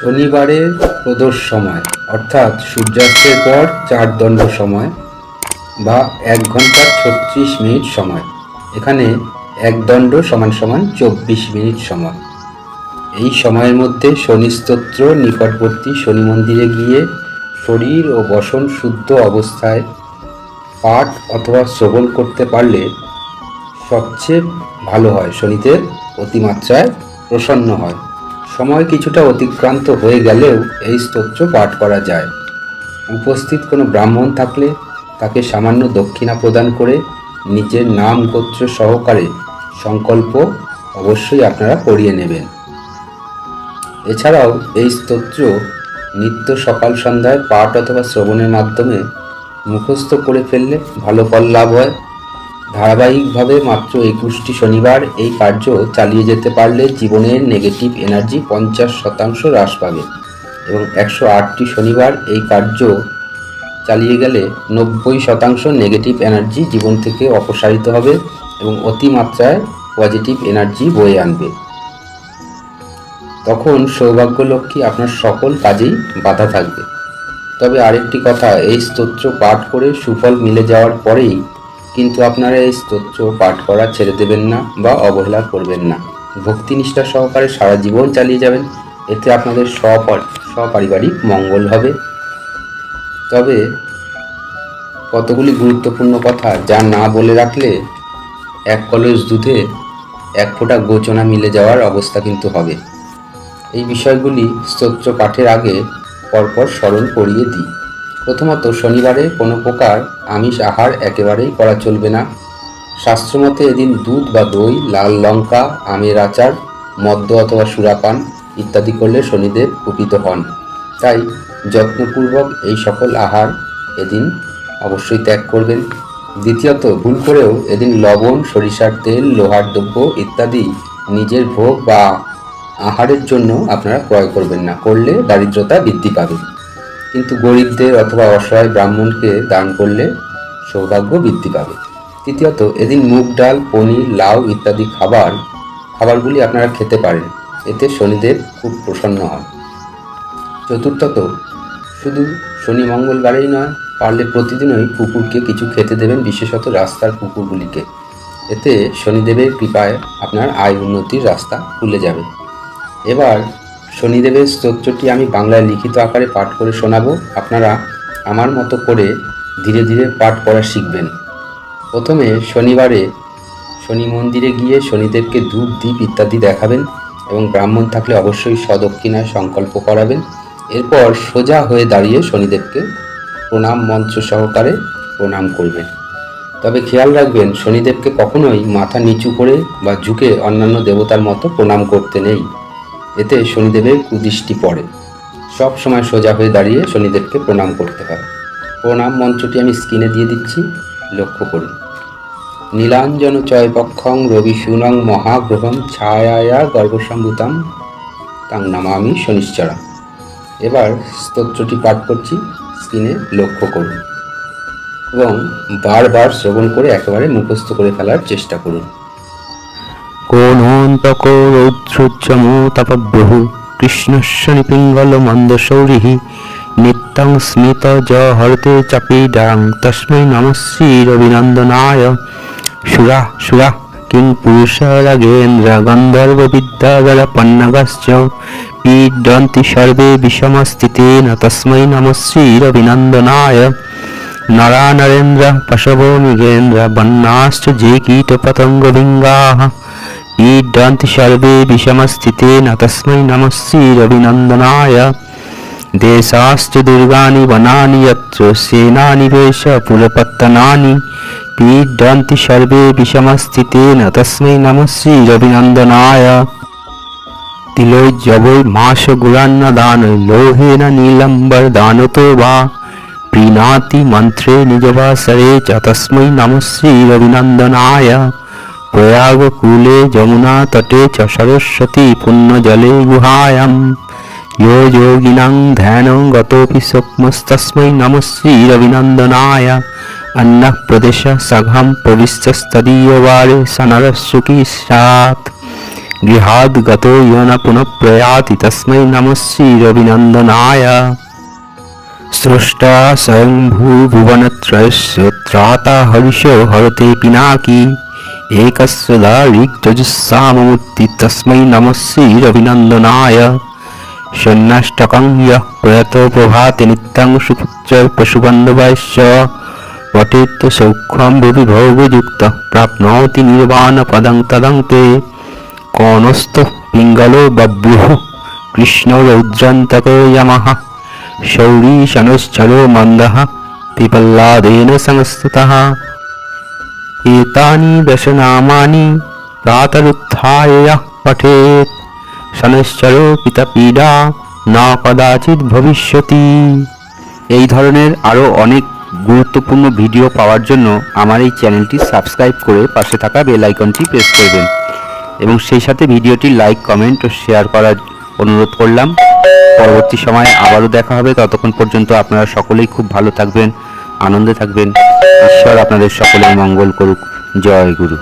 শনিবারের প্রদোষ সময়, অর্থাৎ সূর্যাস্তের পর চার দণ্ড সময় বা এক ঘণ্টা ছত্রিশ মিনিট সময়। এখানে এক দণ্ড সমান সমান চব্বিশ মিনিট সময়। এই সময়ের মধ্যে শনি স্তোত্র নিকটবর্তী শনি মন্দিরে গিয়ে শরীর ও বসন শুদ্ধ অবস্থায় পাঠ অথবা শ্রবণ করতে পারলে সবচেয়ে ভালো হয়। শনিদেব অতিমাত্রায় প্রসন্ন হয়। সময় কিছুটা অতিক্রান্ত হয়ে গেলেও এই স্তোত্র পাঠ করা যায়। উপস্থিত কোনো ব্রাহ্মণ থাকলে তাকে সামান্য দক্ষিণা প্রদান করে নিজের নাম গোত্র সহকারে সংকল্প অবশ্যই আপনারা পড়িয়ে নেবেন। এছাড়াও এই স্তোত্র নিত্য সকাল সন্ধ্যায় পাঠ অথবা শ্রবণের মাধ্যমে মুখস্থ করে ফেললে ভালো ফল লাভ হয়। ধারাবাহিকভাবে মাত্র একুশটি শনিবার এই কার্য চালিয়ে যেতে পারলে জীবনের নেগেটিভ এনার্জি পঞ্চাশ শতাংশ হ্রাস পাবে এবং একশো আটটি শনিবার এই কার্য চালিয়ে গেলে নব্বই শতাংশ নেগেটিভ এনার্জি জীবন থেকে অপসারিত হবে এবং অতিমাত্রায় পজিটিভ এনার্জি বয়ে আনবে। তখন সৌভাগ্য লক্ষ্মী আপনার সকল কাজেই বাধা থাকবে। তবে আরেকটি কথা, এই স্তোত্র পাঠ করে সুফল মিলে যাওয়ার পরেই কিন্তু আপনারা এই স্তোত্র পাঠ করা ছেড়ে দেবেন না বা অবহেলা করবেন না। ভক্তিনিষ্ঠা সহকারে সারা জীবন চালিয়ে যাবেন। এতে আপনাদের সপর, সপারিবারিক মঙ্গল হবে। তবে কতগুলি গুরুত্বপূর্ণ কথা যা না বলে রাখলে এক কলস দুধে এক ফোঁটা গোচনা মিলে যাওয়ার অবস্থা কিন্তু হবে। এই বিষয়গুলি স্তোত্র পাঠের আগে পরপর স্মরণ করিয়ে দিই। প্রথমত শনিবারে কোনো প্রকার আমিষ আহার একেবারেই করা চলবে না। শাস্ত্রমতে এদিন দুধ বা দই, লাল লঙ্কা, আমের আচার, মদ্য অথবা সুরাপান ইত্যাদি করলে শনিদেব কুপিত হন। তাই যত্নপূর্বক এই সকল আহার এদিন অবশ্যই ত্যাগ করবেন। দ্বিতীয়ত, ভুল করেও এদিন লবণ, সরিষার তেল, লোহার দ্রব্য ইত্যাদি নিজের ভোগ বা আহারের জন্য আপনারা ক্রয় করবেন না। করলে দারিদ্রতা বৃদ্ধি পাবে। কিন্তু গরিবদের অথবা অসহায় ব্রাহ্মণকে দান করলে সৌভাগ্য বৃদ্ধি পাবে। তৃতীয়ত, এদিন মুগ ডাল, পনির, লাউ ইত্যাদি খাবার, খাবারগুলি আপনারা খেতে পারেন। এতে শনিদেব খুব প্রসন্ন হন। চতুর্থত, শুধু শনি মঙ্গলবারেই নয়, পারলে প্রতিদিনই কুকুরকে কিছু খেতে দেবেন, বিশেষত রাস্তার কুকুরগুলিকে। এতে শনিদেবের কৃপায় আপনার আয় উন্নতির রাস্তা খুলে যাবে। এবার শনিদেবের স্তোত্রটি আমি বাংলায় লিখিত আকারে পাঠ করে শোনাবো। আপনারা আমার মতো করে ধীরে ধীরে পাঠ করা শিখবেন। প্রথমে শনিবারে শনি মন্দিরে গিয়ে শনিদেবকে ধূপ দ্বীপ ইত্যাদি দেখাবেন এবং ব্রাহ্মণ থাকলে অবশ্যই সদক্ষিণায় সংকল্প করাবেন। এরপর সোজা হয়ে দাঁড়িয়ে শনিদেবকে প্রণাম মঞ্চ সহকারে প্রণাম করবেন। তবে খেয়াল রাখবেন, শনিদেবকে কখনোই মাথা নিচু করে বা ঝুঁকে অন্যান্য দেবতার মতো প্রণাম করতে নেই। এতে শনিদেবের কুদৃষ্টি পড়ে। সব সময় সোজা হয়ে দাঁড়িয়ে শনিদেবকে প্রণাম করতে হয়। প্রণাম মন্ত্রটি আমি স্ক্রিনে দিয়ে দিচ্ছি, লক্ষ্য করুন। নীলাঞ্জন চয়পক্ষং রবি সুনং মহাগ্রহম ছায়ায়া গর্ভসম্ভূতাম তাং নামামি শনিশ্চরা। এবার স্তোত্রটি পাঠ করছি, স্ক্রিনে লক্ষ্য করুন। এবং বারবার শ্রবণ করে একেবারে মুখস্থ করে ফেলার চেষ্টা করুন। কোণন্তক রৌদ্রোজ্জমো তপব্রহু কৃষ্ণস্য নিপিঙ্গল মন্দশৌরিः নিত্যং স্মিত জ হরতে চাপীডাং তস্मै নমঃ শ্রীরবিনন্দনায় সুরা সুরা কিং পুরুষরাগেন্দ্র গন্ধর্ববিদ্যাধরপন্নগশ্চ পীডন্তি সর্বে বিষমস্থিতেন তস্मै নমঃ শ্রীরবিনন্দনায় নরা নরেন্দ্র পশবো মৃগেন্দ্র বন্যাশ্চ যে কীটপতঙ্গভিঙ্গাः पीड्यन्ति सर्वे विषमस्थितेन तस्मै नमः श्रीरविनन्दनाय देशाश्च दुर्गाणि वनानि यत्र सेनानिवेशपुरपत्तनानि पीड्यन्ति सर्वे विषमस्थितेन तस्मै नमः श्रीरविनन्दनाय तिलोज्जवै माशगुरान्नदानै लोहेन नीलम्बरदानतो वा प्रीणाति मन्त्रे निजवासरे च तस्मै नमः श्रीरविनन्दनाय প্রয়াগকূলে যমুনাতটে চ সরস্বতী পুণ্যজলে গুহায়াম यो योगिनां ध्यानं गतोऽपि स्वप्नस्तस्मै नमः श्रीरविनन्दनाय अन्नः प्रदेशः सघां प्रविश्यस्तदीयवारे स नरः सुखी स्यात् गृहाद् गतो यो न पुनः प्रयाति तस्मै नमः श्रीरविनन्दनाय स्रष्टा स्वयंभूभुवनत्रयस्य त्राता हरिशो हरते पिनाकी দারিক্তজুঃসামমূর্তি তস্मै নমঃ শ্রীরবিনন্দনায় সন্ন্যাষ্টকং ইয়ः প্রয়াত প্রভাতে নিত্যং সুপুত্র পশুবন্ধবাস্য পটেত্য সৌখ্যম ভুবি ভোগযুক্ত প্রাপ্নোতি নির্বাণ পদং তদং তে কনস্ত পিঙ্গলো বভ্রুः কৃষ্ণ রৌদ্রান্তক যমः শৌরী শনশ্চলো মন্দः পিপল্লাদেন এতানি দশনামানি প্রাতরুত্থায় ইহ পঠেত শনশ্চরোপিত পীড়া না কদাচিৎ ভবিষ্যতি এই ধরনের আরও অনেক গুরুত্বপূর্ণ ভিডিও পাওয়ার জন্য আমার এই চ্যানেলটি সাবস্ক্রাইব করে পাশে থাকা বেল আইকনটি প্রেস করবেন। এবং সেই সাথে ভিডিওটি লাইক, কমেন্ট ও শেয়ার করার অনুরোধ করলাম। পরবর্তী সময়ে আবারও দেখা হবে। ততক্ষণ পর্যন্ত আপনারা সকলেই খুব ভালো থাকবেন। আনন্দে থাকবেন। ঈশ্বর আপনাদের সকলের মঙ্গল করুক। জয় গুরু।